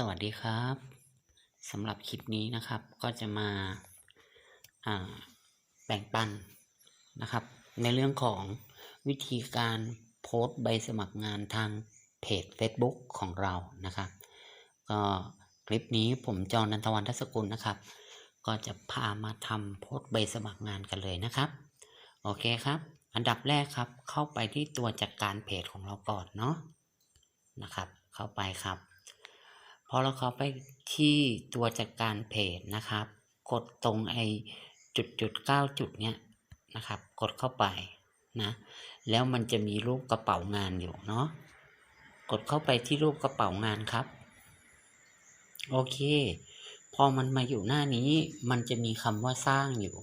สวัสดีครับสำหรับคลิปนี้นะครับก็จะมาาแบ่งปันนะครับ ในเรื่องของวิธีการโพสต์ใบสมัครงานทางเพจ Facebook ของเรานะครับก็คลิปนี้ผมจอนันทวันทัศกุลนะครับ ก็จะพามาทำโพสต์ใบสมัครงานกันเลยนะครับ โอเคครับ อันดับแรกครับเข้าไปที่ตัวจัดการเพจของเราก่อนเนาะนะครับ เข้าไปครับ พอเราเข้าไปที่ตัวจัดการเพจนะครับ กดตรงไอ้จุดจุดเก้าจุดเนี้ยนะครับ กดเข้าไปนะแล้วมันจะมีรูปกระเป๋างานอยู่เนาะกดเข้าไปที่รูปกระเป๋างานครับ โอเค พอมันมาอยู่หน้านี้มันจะมีคำว่าสร้างอยู่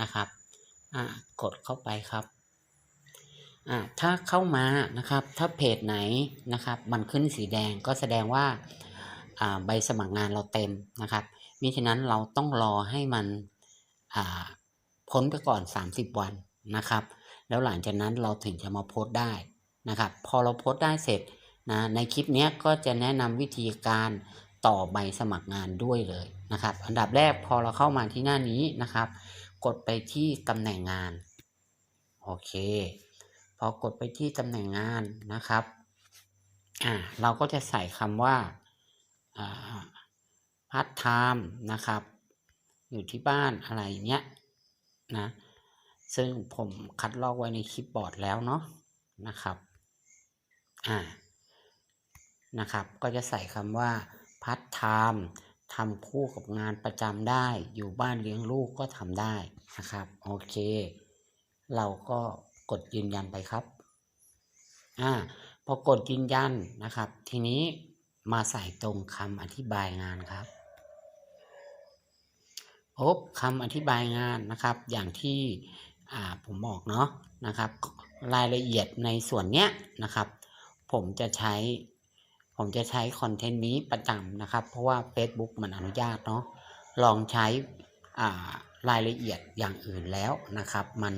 นะครับอ่ากดเข้าไปครับอ่าถ้าเข้ามานะครับ ถ้าเพจไหนนะครับ มันขึ้นสีแดงก็แสดงว่า ใบสมัครงานเราเต็มนะครับมิฉะนั้นเราต้องรอให้มันพ้นไปก่อน 30 วันนะครับ แล้วหลังจากนั้นเราถึงจะมาโพสต์ได้นะครับ พอเราโพสต์ได้เสร็จนะในคลิปเนี้ยก็จะแนะนำวิธีการต่อใบสมัครงานด้วยเลยนะครับ อันดับแรกพอเราเข้ามาที่หน้านี้นะครับ กดไปที่ตำแหน่งงานโอเค พอกดไปที่ตำแหน่งงานนะครับอ่าเราก็จะใส่คำว่า พาร์ทไทม์นะครับ อยู่ที่บ้านอะไรเงี้ยนะซึ่งผมคัดลอกไว้ในคลิปบอร์ดแล้วเนาะนะครับอ่านะครับก็จะใส่คำว่าพาร์ทไทม์ทำคู่กับงานประจำได้ อยู่บ้านเลี้ยงลูกก็ทำได้นะครับโอเค เราก็กดยืนยันไปครับอ่าพอกดยืนยันนะครับ ทีนี้ มาใส่ตรงคำอธิบายงานครับ พบคำอธิบายงานนะครับ อย่างที่ผมบอกเนาะนะครับ รายละเอียดในส่วนเนี้ยนะครับ ผมจะใช้ ผมจะใช้คอนเทนต์นี้ประจำนะครับ เพราะว่า Facebook มันอนุญาตเนาะลองใช้รายละเอียดอย่างอื่นแล้วนะครับ มัน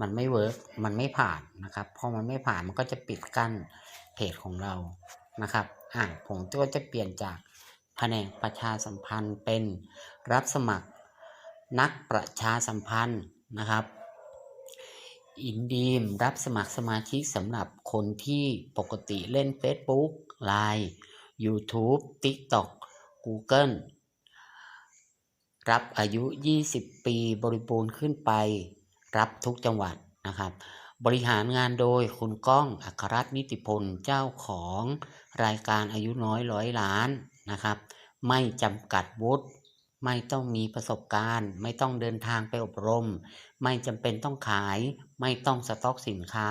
มันไม่เวิร์กมันไม่ผ่านนะครับพอมันไม่ผ่านมันก็จะปิดกั้นเพจของเรา นะครับอ่าผมก็จะเปลี่ยนจากแผนกประชาสัมพันธ์เป็นรับสมัครนักประชาสัมพันธ์นะครับอินดีมรับสมัครสมาชิกสำหรับคนที่ปกติเล่น Facebook Line YouTube TikTok Google รับอายุ 20 ปีบริบูรณ์ขึ้นไป รับทุกจังหวัดนะครับ บริหารงานโดยคุณก้องอัครรัตน์นิติพลเจ้าของรายการอายุน้อยร้อยล้านนะครับ ไม่จำกัดวุฒิไม่ต้องมีประสบการณ์ ไม่ต้องเดินทางไปอบรม ไม่จำเป็นต้องขาย ไม่ต้องสต็อกสินค้า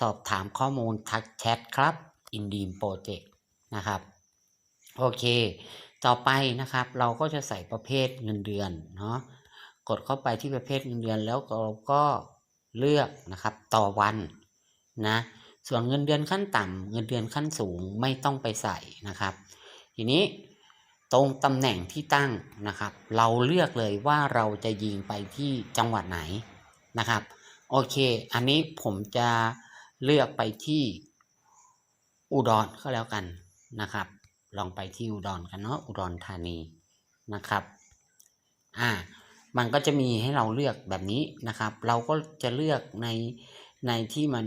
สอบถามข้อมูลทักแชทครับ i n d e a m Project นะครับโอเค ต่อไปนะครับเราก็จะใส่ประเภทเงินเดือนเนาะกดเข้าไปที่ประเภทเงินเดือนแล้วเราก็ เลือกนะครับต่อวันนะส่วนเงินเดือนขั้นต่ำเงินเดือนขั้นสูงไม่ต้องไปใส่นะครับ ทีนี้ตรงตำแหน่งที่ตั้งนะครับ เราเลือกเลยว่าเราจะยิงไปที่จังหวัดไหนนะครับโอเค อันนี้ผมจะเลือกไปที่อุดรก็แล้วกันนะครับ ลองไปที่อุดรกันเนาะอุดรธานีนะครับ อ่า มันก็จะมีให้เราเลือกแบบนี้นะครับ เราก็จะเลือกในในที่มัน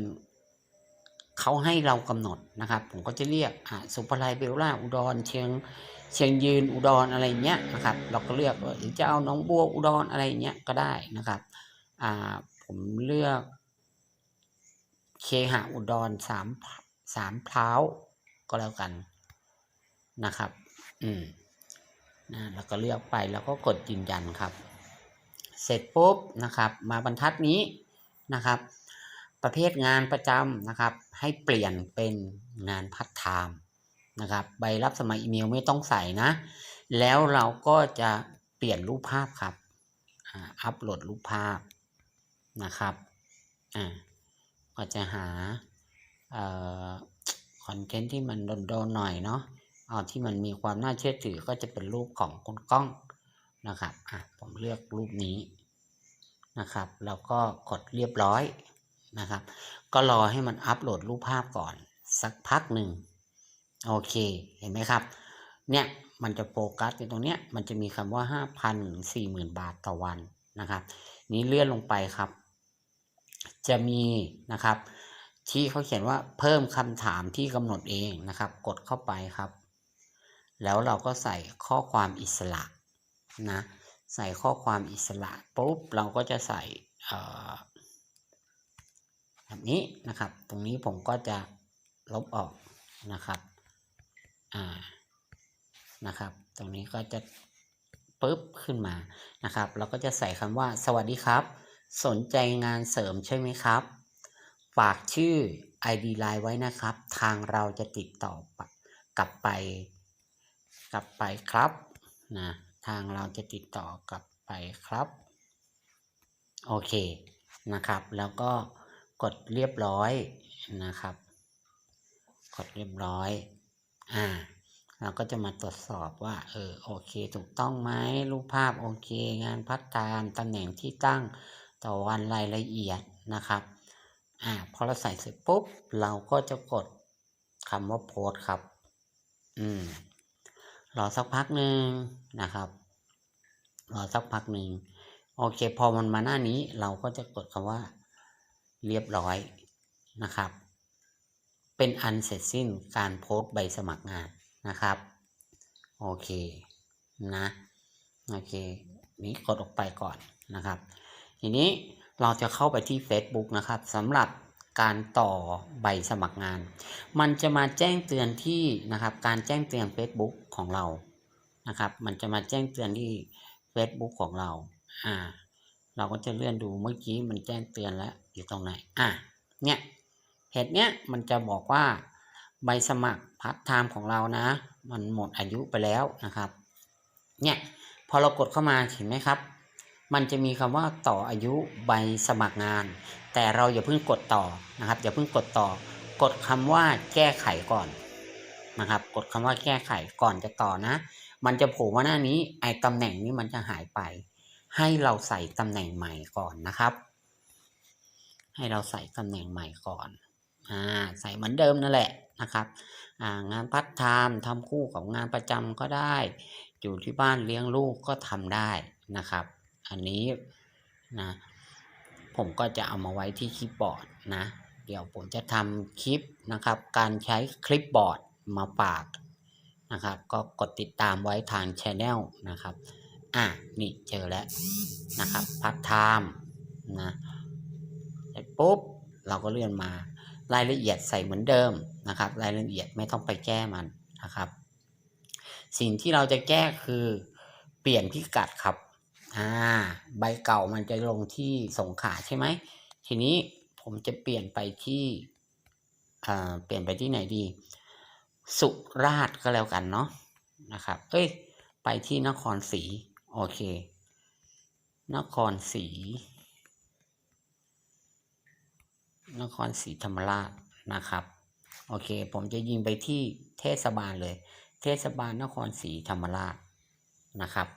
เขาให้เรากำหนดนะครับ ผมก็จะเรียกอ่าสุภาลัยเบลล่าอุดรเชียงเชียงยืนอุดรอะไรเงี้ยนะครับ เราก็เลือกหรือจะเอาน้องบัวอุดรอะไรเงี้ยก็ได้นะครับอ่าผมเลือกเคหะอุดรสามสามพร้าวก็แล้วกันนะครับ อืมนะแล้วก็เลือกไปแล้วก็กดยืนยันครับ เสร็จปุ๊บนะครับ มาบรรทัดนี้นะครับ ประเภทงานประจำนะครับ ให้เปลี่ยนเป็นงานพัฒไทม์นะครับใบรับสมัครอีเมลไม่ต้องใส่นะ แล้วเราก็จะเปลี่ยนรูปภาพครับอ่าอัปโหลดรูปภาพนะครับอ่าก็จะหาเอ่อคอนเทนต์ที่มันโดนๆหน่อยเนาะเอาที่มันมีความน่าเชื่อถือก็จะเป็นรูปของคุณก้อง นะครับอะผมเลือกรูปนี้นะครับ แล้วก็กดเรียบร้อยนะครับ ก็รอให้มันอัปโหลดรูปภาพก่อน สักพักหนึ่งโอเคเห็นไหมครับ เนี่ยมันจะโฟกัสในตรงเนี้ยมันจะมีคำว่าห้าพันถึงสี่หมื่นบาทต่อวันนะครับ นี้เลื่อนลงไปครับ จะมีนะครับ ที่เขาเขียนว่าเพิ่มคำถามที่กำหนดเองนะครับ กดเข้าไปครับ แล้วเราก็ใส่ข้อความอิสระ นะใส่ข้อความอิสระปุ๊บเราก็จะใส่แบบนี้นะครับ ตรงนี้ผมก็จะลบออกนะครับอ่านะครับ ตรงนี้ก็จะปุ๊บขึ้นมานะครับ เราก็จะใส่คำว่าสวัสดีครับ สนใจงานเสริมใช่ไหมครับ ฝากชื่อ ID Line ไว้นะครับ ทางเราจะติดต่อกลับไป กลับไปครับนะ ทางเราจะติดต่อกลับไปครับ โอเคนะครับ แล้วก็กดเรียบร้อยนะครับ กดเรียบร้อยอ่าเราก็จะมาตรวจสอบว่าเออโอเค ถูกต้องไหมรูปภาพโอเค งานพัฒตามตำแหน่งที่ตั้งต่อวันรายละเอียดนะครับอ่าพอเราใส่เสร็จปุ๊บ เราก็จะกดคำว่าโพสครับ อืม รอสักพักหนึ่งนะครับ รอสักพักหนึ่งโอเค พอมันมาหน้านี้เราก็จะกดคำว่า เรียบร้อยนะครับ เป็นอันเสร็จสิ้นการโพสต์ใบสมัครงานนะครับ โอเคนะโอเค นี้กดออกไปก่อนนะครับ ทีนี้เราจะเข้าไปที่ Facebook นะครับสำหรับ การต่อใบสมัครงาน มันจะมาแจ้งเตือนที่นะครับการแจ้งเตือน Facebook ของเรานะครับ มันจะมาแจ้งเตือนที่ Facebook ของเราอ่าเราก็จะเลื่อนดูเมื่อกี้มันแจ้งเตือนแล้วอยู่ตรงไหนอะเนี่ยเพจเนี้ยมันจะบอกว่าใบสมัครพาร์ทไทม์ของเรานะ มันหมดอายุไปแล้วนะครับ เนี่ยพอเรากดเข้ามาเห็นไหมครับ มันจะมีคำว่าต่ออายุใบสมัครงาน แต่เราอย่าเพิ่งกดต่อนะครับอย่าเพิ่งกดต่อ กดคำว่าแก้ไขก่อนนะครับ กดคำว่าแก้ไขก่อนจะต่อนะ มันจะโผล่ว่าหน้านี้ไอ้ตำแหน่งนี้มันจะหายไป ให้เราใส่ตำแหน่งใหม่ก่อนนะครับ ให้เราใส่ตำแหน่งใหม่ก่อนอ่าใส่เหมือนเดิมนั่นแหละนะครับอ่างานพัฒไทม์ทำคู่กับงานประจำก็ได้ อยู่ที่บ้านเลี้ยงลูกก็ทำได้นะครับ อันนี้นะผมก็จะเอามาไว้ที่คลิปบอร์ดนะ เดี๋ยวผมจะทำคลิปนะครับ การใช้คลิปบอร์ดมาฝากนะครับ ก็กดติดตามไว้ทางช anel นะครับ อะ นี่เจอแล้วนะครับพัฒไทม์นะเสร็จปุ๊บ เราก็เลื่อนมารายละเอียดใส่เหมือนเดิมนะครับ รายละเอียดไม่ต้องไปแก้มันนะครับ สิ่งที่เราจะแก้คือเปลี่ยนพิกัดครับ อ่า ใบเก่ามันจะลงที่สงขลาใช่ไหม ทีนี้ผมจะเปลี่ยนไปที่อ่าเปลี่ยนไปที่ไหนดี สุราษฎร์ก็แล้วกันเนาะนะครับ เอ้ย ไปที่นครศรีโอเค นครศรีนครศรีธรรมราชนะครับ โอเค ผมจะยิงไปที่เทศบาลเลย เทศบาลนครศรีธรรมราชนะครับ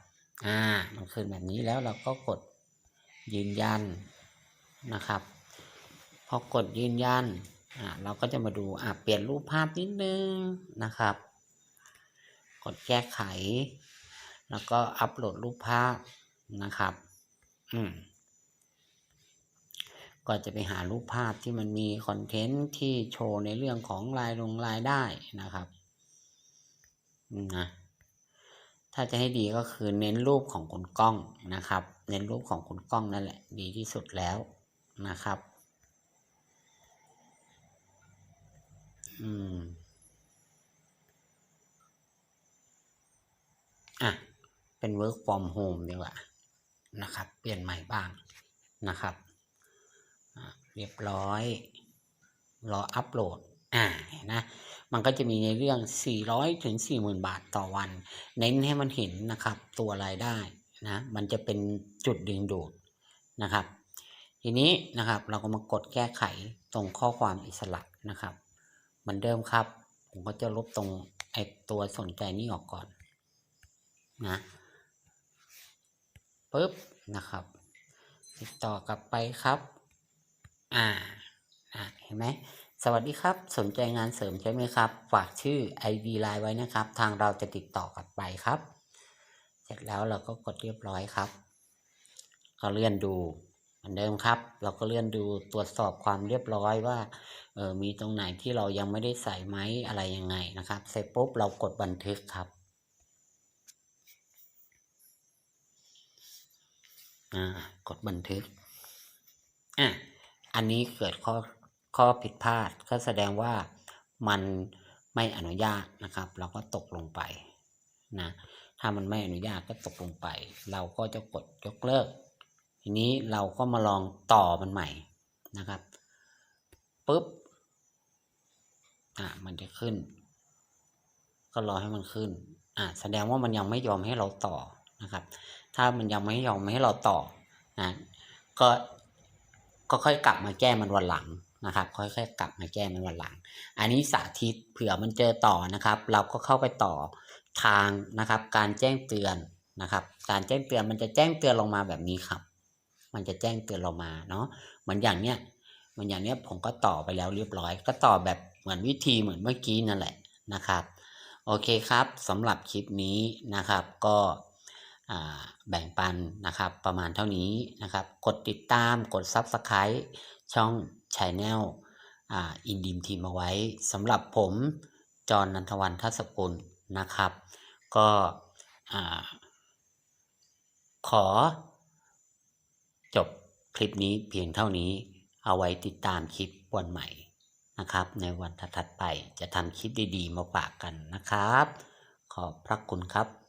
อ่า มันขึ้นแบบนี้แล้วเราก็กดยืนยันนะครับ พอกดยืนยันอ่าเราก็จะมาดูอ่าเปลี่ยนรูปภาพนิดนึงนะครับ กดแก้ไข แล้วก็อัปโหลดรูปภาพนะครับ อืมก็จะไปหารูปภาพที่มันมีคอนเทนต์ที่โชว์ในเรื่องของรายลงรายได้นะครับนะ ถ้าจะให้ดีก็คือเน้นรูปของคุณกล้องนะครับ เน้นรูปของคุณกล้องนั่นแหละดีที่สุดแล้วนะครับ อืม อะ เป็น work from home ดีกว่านะครับ เปลี่ยนใหม่บ้างนะครับ เรียบร้อย รออัปโหลด อ่า เห็นนะ มันก็จะมีในเรื่อง 400ถึง40,000 บาทต่อวัน เน้นให้มันเห็นนะครับตัวรายได้นะมันจะเป็นจุดดึงดูดนะครับ ทีนี้นะครับเราก็มากดแก้ไขตรงข้อความอิสระนะครับเหมือนเดิมครับ ผมก็จะลบตรงไอตัวสนใจนี้ออกก่อนนะปึ๊บนะครับ ติดต่อกลับไปครับ อ่าอ่าเห็นไหม สวัสดีครับ สนใจงานเสริมใช่ไหมครับ ฝากชื่อ ID Line ไว้นะครับ ทางเราจะติดต่อกลับไปครับ เสร็จแล้วเราก็กดเรียบร้อยครับ ก็เลื่อนดูเหมือนเดิมครับ เราก็เลื่อนดูตรวจสอบความเรียบร้อยว่าเออมีตรงไหนที่เรายังไม่ได้ใส่ไหมอะไรยังไงนะครับ เสร็จปุ๊บเรากดบันทึกครับอ่ากดบันทึกอะอันนี้เกิดข้อ ข้อผิดพลาดก็แสดงว่ามันไม่อนุญาตนะครับ เราก็ตกลงไปนะถ้ามันไม่อนุญาตก็ตกลงไป เราก็จะกดยกเลิก ทีนี้เราก็มาลองต่อมันใหม่นะครับปุ๊บอะมันจะขึ้น ก็รอให้มันขึ้นอะแสดงว่ามันยังไม่ยอมให้เราต่อนะครับ ถ้ามันยังไม่ยอมให้เราต่อนะก็ก็ค่อยกลับมาแก้มันวันหลัง นะครับ ค่อยๆกลับมาแก้มันวันหลัง อันนี้สาธิตเผื่อมันเจอต่อนะครับ เราก็เข้าไปต่อทางนะครับ การแจ้งเตือนนะครับ การแจ้งเตือนมันจะแจ้งเตือนลงมาแบบนี้ครับ มันจะแจ้งเตือนเรามาเนาะเหมือนอย่างเนี้ยเหมือนอย่างเนี้ยผมก็ต่อไปแล้วเรียบร้อย ก็ต่อแบบเหมือนวิธีเหมือนเมื่อกี้นั่นแหละนะครับโอเคครับสำหรับคลิปนี้นะครับก็แบ่งปันนะครับประมาณเท่านี้นะครับ กดติดตามกด Subscribe ช่อง Channel อินดิมทีมเอาไว้สำหรับผมจอนันทวันทัศกุลนะครับ ก็ขอ จบคลิปนี้เพียงเท่านี้เอาไว้ติดตามคลิปวันใหม่นะครับ ในวันถัดไปจะทำคลิปดีๆมาฝากกันนะครับ ขอบพระคุณครับ